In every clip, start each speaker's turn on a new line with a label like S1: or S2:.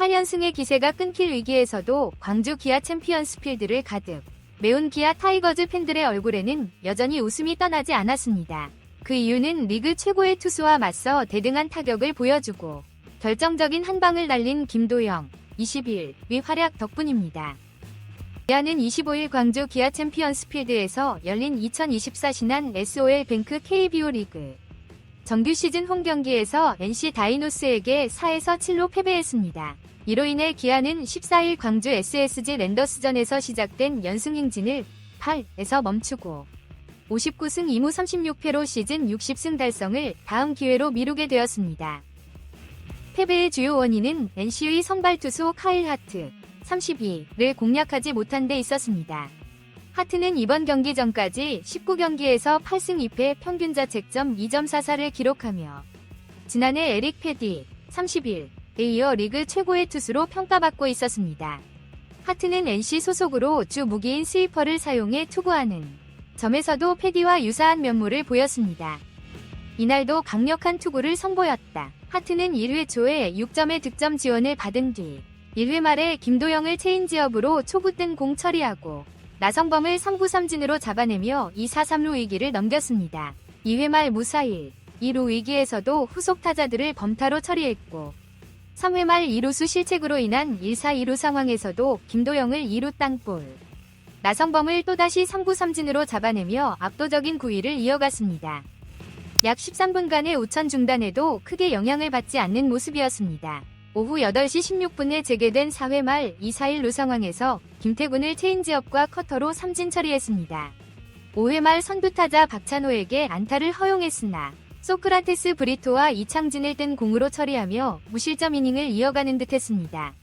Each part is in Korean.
S1: 8연승의 기세가 끊길 위기에서도 광주 기아 챔피언스 필드를 가득 매운 기아 타이거즈 팬들의 얼굴에는 여전히 웃음이 떠나지 않았습니다. 그 이유는 리그 최고의 투수와 맞서 대등한 타격을 보여주고 결정적인 한 방을 날린 김도영 21위 활약 덕분입니다. 기아는 25일 광주 기아 챔피언스 필드에서 열린 2024 신한 SOL 뱅크 KBO 리그 정규 시즌 홈 경기에서 NC 다이노스에게 4에서 7로 패배했습니다. 이로 인해 기아는 14일 광주 SSG 랜더스전에서 시작된 연승 행진을 8에서 멈추고 59승 2무 36패로 시즌 60승 달성을 다음 기회로 미루게 되었습니다. 패배의 주요 원인은 NC의 선발 투수 카일 하트 32를 공략하지 못한 데 있었습니다. 하트는 이번 경기 전까지 19경기에서 8승 2패 평균 자책점 2.44를 기록하며 지난해 에릭 패디 31 에 이어 리그 최고의 투수로 평가받고 있었습니다. 하트는 NC 소속으로 주 무기인 스위퍼를 사용해 투구하는 점에서도 패디와 유사한 면모를 보였습니다. 이날도 강력한 투구를 선보였다. 하트는 1회 초에 6점의 득점 지원을 받은 뒤 1회 말에 김도영을 체인지업으로 초구 뜬공 처리하고 나성범을 3구 3진으로 잡아내며 2사 3루 위기를 넘겼습니다. 2회 말 무사일 2루 위기에서도 후속 타자들을 범타로 처리했고 3회 말 2루수 실책으로 인한 1사 2루 상황에서도 김도영을 2루 땅볼 나성범을 또다시 3구 3진으로 잡아내며 압도적인 9위를 이어갔습니다. 약 13분간의 우천 중단에도 크게 영향을 받지 않는 모습이었습니다. 오후 8시 16분에 재개된 4회 말 2-4-1루 상황에서 김태군을 체인지업과 커터로 삼진 처리했습니다. 5회 말 선두타자 박찬호에게 안타를 허용했으나 소크라테스 브리토와 이창진을 뜬 공으로 처리하며 무실점 이닝을 이어가는 듯했습니다.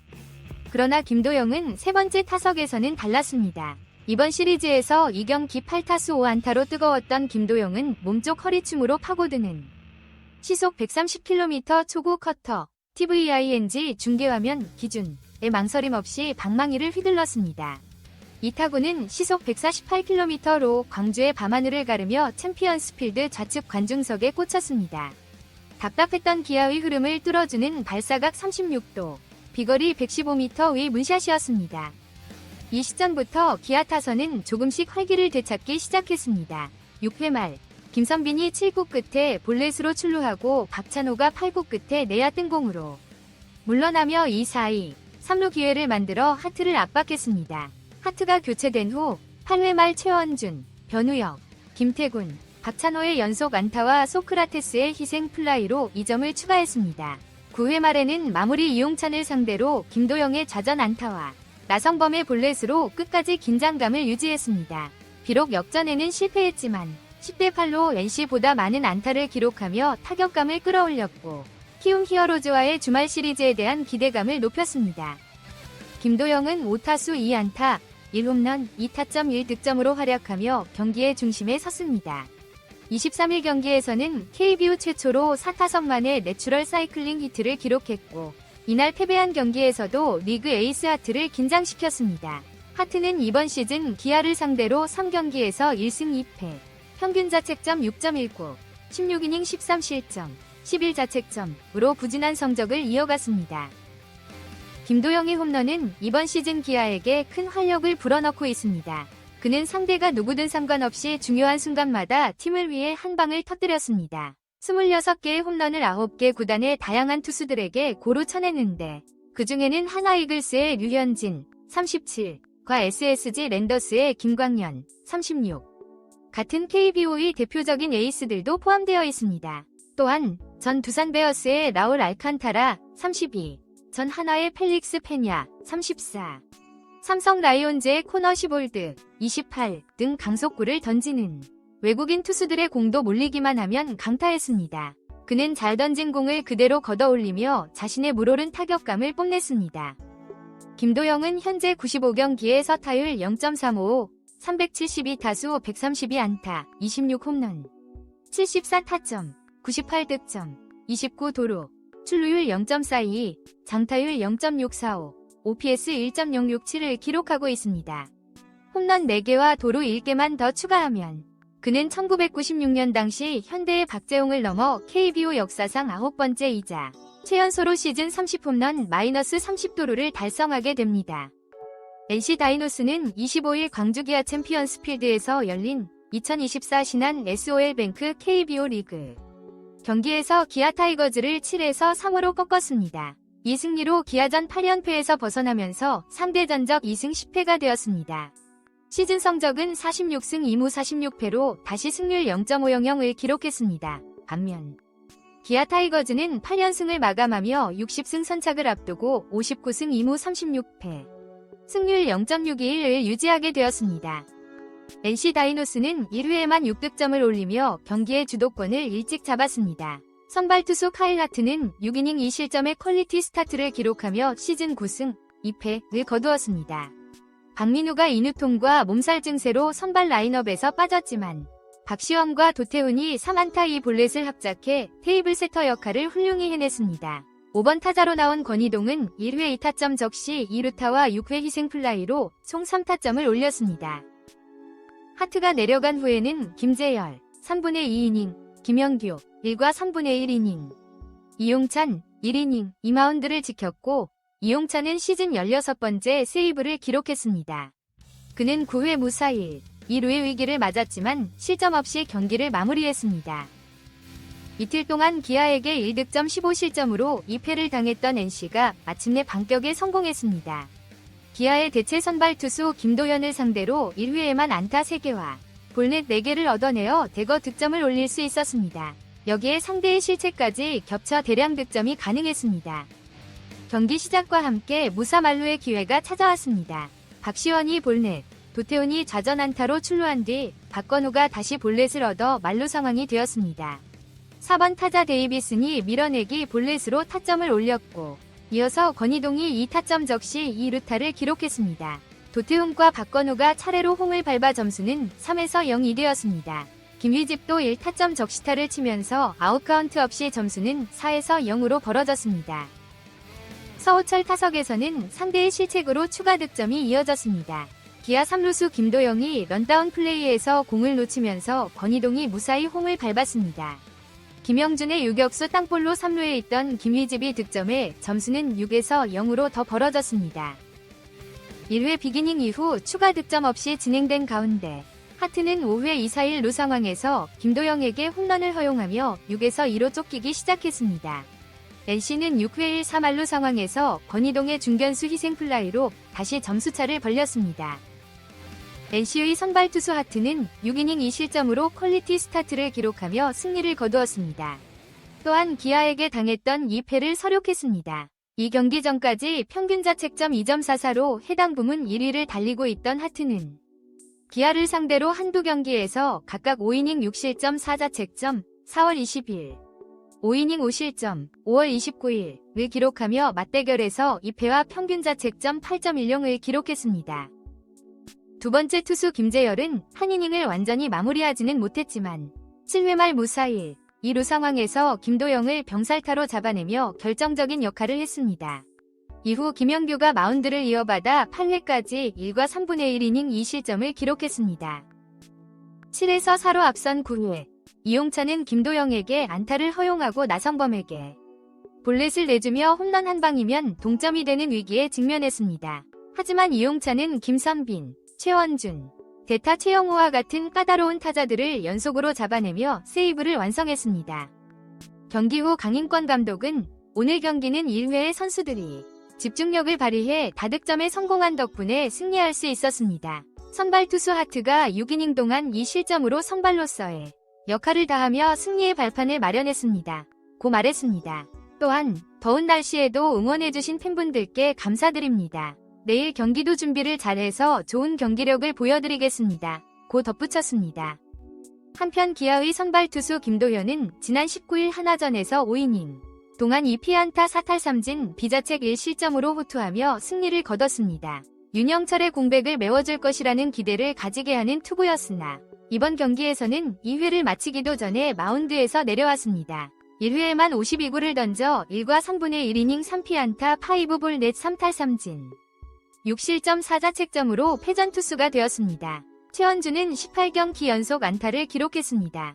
S1: 그러나 김도영은 세 번째 타석에서는 달랐습니다. 이번 시리즈에서 2경기 8타수 5안타로 뜨거웠던 김도영은 몸쪽 허리춤으로 파고드는 시속 130km 초구 커터 TVING 중계화면 기준에 망설임 없이 방망이를 휘둘렀습니다. 이 타구는 시속 148km로 광주의 밤하늘을 가르며 챔피언스 필드 좌측 관중석에 꽂혔습니다. 답답했던 기아의 흐름을 뚫어주는 발사각 36도, 비거리 115m의 문샷이었습니다. 이 시점부터 기아 타선은 조금씩 활기를 되찾기 시작했습니다. 6회 말 김선빈이 7구 끝에 볼넷으로 출루하고 박찬호가 8구 끝에 내야 뜬공으로 물러나며 2-4-2, 3루 기회를 만들어 하트를 압박했습니다. 하트가 교체된 후 8회 말 최원준, 변우혁, 김태군, 박찬호의 연속 안타와 소크라테스의 희생 플라이로 2점을 추가했습니다. 9회 말에는 마무리 이용찬을 상대로 김도영의 좌전 안타와 나성범의 볼넷으로 끝까지 긴장감을 유지했습니다. 비록 역전에는 실패했지만 10대 8로 NC보다 많은 안타를 기록하며 타격감을 끌어올렸고 키움 히어로즈와의 주말 시리즈에 대한 기대감을 높였습니다. 김도영은 5타수 2안타, 1홈런, 2타점 1득점으로 활약하며 경기의 중심에 섰습니다. 23일 경기에서는 KBO 최초로 4타석 만에 내추럴 사이클링 히트를 기록했고 이날 패배한 경기에서도 리그 에이스 하트를 긴장시켰습니다. 하트는 이번 시즌 기아를 상대로 3경기에서 1승 2패, 평균 자책점 6.19, 16이닝 13실점, 11자책점으로 부진한 성적을 이어갔습니다. 김도영의 홈런은 이번 시즌 기아에게 큰 활력을 불어넣고 있습니다. 그는 상대가 누구든 상관없이 중요한 순간마다 팀을 위해 한 방을 터뜨렸습니다. 26개의 홈런을 9개 구단의 다양한 투수들에게 고루 쳐냈는데 그 중에는 하나 이글스의 류현진 37과 SSG 랜더스의 김광현 36 같은 KBO의 대표적인 에이스들도 포함되어 있습니다. 또한 전 두산 베어스의 라울 알칸타라 32, 전 하나의 펠릭스 페냐 34, 삼성 라이온즈의 코너 시볼드 28 등 강속구를 던지는 외국인 투수들의 공도 몰리기만 하면 강타했습니다. 그는 잘 던진 공을 그대로 걷어올리며 자신의 물오른 타격감을 뽐냈습니다. 김도영은 현재 95경기에 서타율 0.35, 372타수 132안타, 26홈런, 74타점, 98득점, 29도루, 출루율 0.42, 장타율 0.645, OPS 1.067을 기록하고 있습니다. 홈런 4개와 도루 1개만 더 추가하면 그는 1996년 당시 현대의 박재홍을 넘어 KBO 역사상 9번째이자 최연소로 시즌 30홈런 마이너스 30도루를 달성하게 됩니다. NC 다이노스는 25일 광주 기아 챔피언스 필드에서 열린 2024 신한 SOL뱅크 KBO 리그 경기에서 기아 타이거즈를 7에서 3으로 꺾었습니다. 이 승리로 기아전 8연패에서 벗어나면서 상대 전적 2승 10패가 되었습니다. 시즌 성적은 46승 2무 46패로 다시 승률 0.500을 기록했습니다. 반면 기아 타이거즈는 8연승을 마감하며 60승 선착을 앞두고 59승 2무 36패, 승률 0.621을 유지하게 되었습니다. NC 다이노스는 1회에만 6득점을 올리며 경기의 주도권을 일찍 잡았습니다. 선발 투수 카일 하트는 6이닝 2실점의 퀄리티 스타트를 기록하며 시즌 9승 2패를 거두었습니다. 박민우가 인후통과 몸살 증세로 선발 라인업에서 빠졌지만 박시원과 도태훈이 3안타 2볼넷을 합작해 테이블 세터 역할을 훌륭히 해냈습니다. 5번 타자로 나온 권희동은 1회 2타점 적시 2루타와 6회 희생플라이로 총 3타점을 올렸습니다. 하트가 내려간 후에는 김재열 3분의 2이닝, 김영규 1과 3분의 1이닝, 이용찬 1이닝 2마운드를 지켰고 이용찬은 시즌 16번째 세이브를 기록했습니다. 그는 9회 무사히 2루의 위기를 맞았지만 실점 없이 경기를 마무리했습니다. 이틀 동안 기아에게 1득점 15실점으로 2패를 당했던 NC가 마침내 반격에 성공했습니다. 기아의 대체 선발 투수 김도현을 상대로 1회에만 안타 3개와 볼넷 4개를 얻어내어 대거 득점을 올릴 수 있었습니다. 여기에 상대의 실책까지 겹쳐 대량 득점이 가능했습니다. 경기 시작과 함께 무사말루의 기회가 찾아왔습니다. 박시원이 볼넷, 도태훈이 좌전 안타로 출루한 뒤 박건우가 다시 볼넷을 얻어 말루 상황이 되었습니다. 4번 타자 데이비슨이 밀어내기 볼넷으로 타점을 올렸고 이어서 권희동이 2타점 적시 2루타를 기록했습니다. 도태훈과 박건우가 차례로 홍을 밟아 점수는 3에서 0이 되었습니다. 김휘집도 1타점 적시타를 치면서 아웃카운트 없이 점수는 4에서 0으로 벌어졌습니다. 서호철 타석에서는 상대의 실책으로 추가 득점이 이어졌습니다. 기아 3루수 김도영이 런다운 플레이에서 공을 놓치면서 권희동이 무사히 홍을 밟았습니다. 김영준의 유격수 땅볼로 3루에 있던 김희집이 득점해 점수는 6에서 0으로 더 벌어졌습니다. 1회 비기닝 이후 추가 득점 없이 진행된 가운데 하트는 5회 2-4-1루 상황에서 김도영에게 홈런을 허용하며 6에서 2로 쫓기기 시작했습니다. NC는 6회 1-3할루 상황에서 권희동의 중견수 희생플라이로 다시 점수차를 벌렸습니다. NC의 선발 투수 하트는 6이닝 2실점으로 퀄리티 스타트를 기록하며 승리를 거두었습니다. 또한 기아에게 당했던 2패를 서력했습니다. 이 경기 전까지 평균 자책점 2.44로 해당 부문 1위를 달리고 있던 하트는 기아를 상대로 한두 경기에서 각각 5이닝 6실점 4자책점 4월 20일, 5이닝 5실점 5월 29일을 기록하며 맞대결에서 2패와 평균 자책점 8.10을 기록했습니다. 두 번째 투수 김재열은 한 이닝을 완전히 마무리하지는 못했지만 7회 말 무사히 2루 상황에서 김도영을 병살타로 잡아내며 결정적인 역할을 했습니다. 이후 김영규가 마운드를 이어받아 8회까지 1과 3분의 1이닝 2실점을 기록했습니다. 7에서 4로 앞선 9회 이용찬은 김도영에게 안타를 허용하고 나성범에게 볼넷을 내주며 홈런 한 방이면 동점이 되는 위기에 직면했습니다. 하지만 이용찬은 김선빈, 최원준, 대타 최영우와 같은 까다로운 타자들을 연속으로 잡아내며 세이브를 완성했습니다. 경기 후 강인권 감독은 오늘 경기는 1회의 선수들이 집중력을 발휘해 다득점에 성공한 덕분에 승리할 수 있었습니다. 선발 투수 하트가 6이닝 동안 2실점으로 선발로서의 역할을 다하며 승리의 발판을 마련했습니다. 고 말했습니다. 또한 더운 날씨에도 응원해주신 팬분들께 감사드립니다. 내일 경기도 준비를 잘해서 좋은 경기력을 보여드리겠습니다. 고 덧붙였습니다. 한편 기아의 선발 투수 김도현은 지난 19일 하나전에서 5이닝 동안 2피안타 4탈3진 비자책 1실점으로 호투하며 승리를 거뒀습니다. 윤영철의 공백을 메워줄 것이라는 기대를 가지게 하는 투구였으나 이번 경기에서는 2회를 마치기도 전에 마운드에서 내려왔습니다. 1회에만 52구를 던져 1과 3분의 1이닝 3피안타 5볼 넷 3탈3진 6실점 4자책점으로 패전 투수가 되었습니다. 최원주는 18경기 연속 안타를 기록했습니다.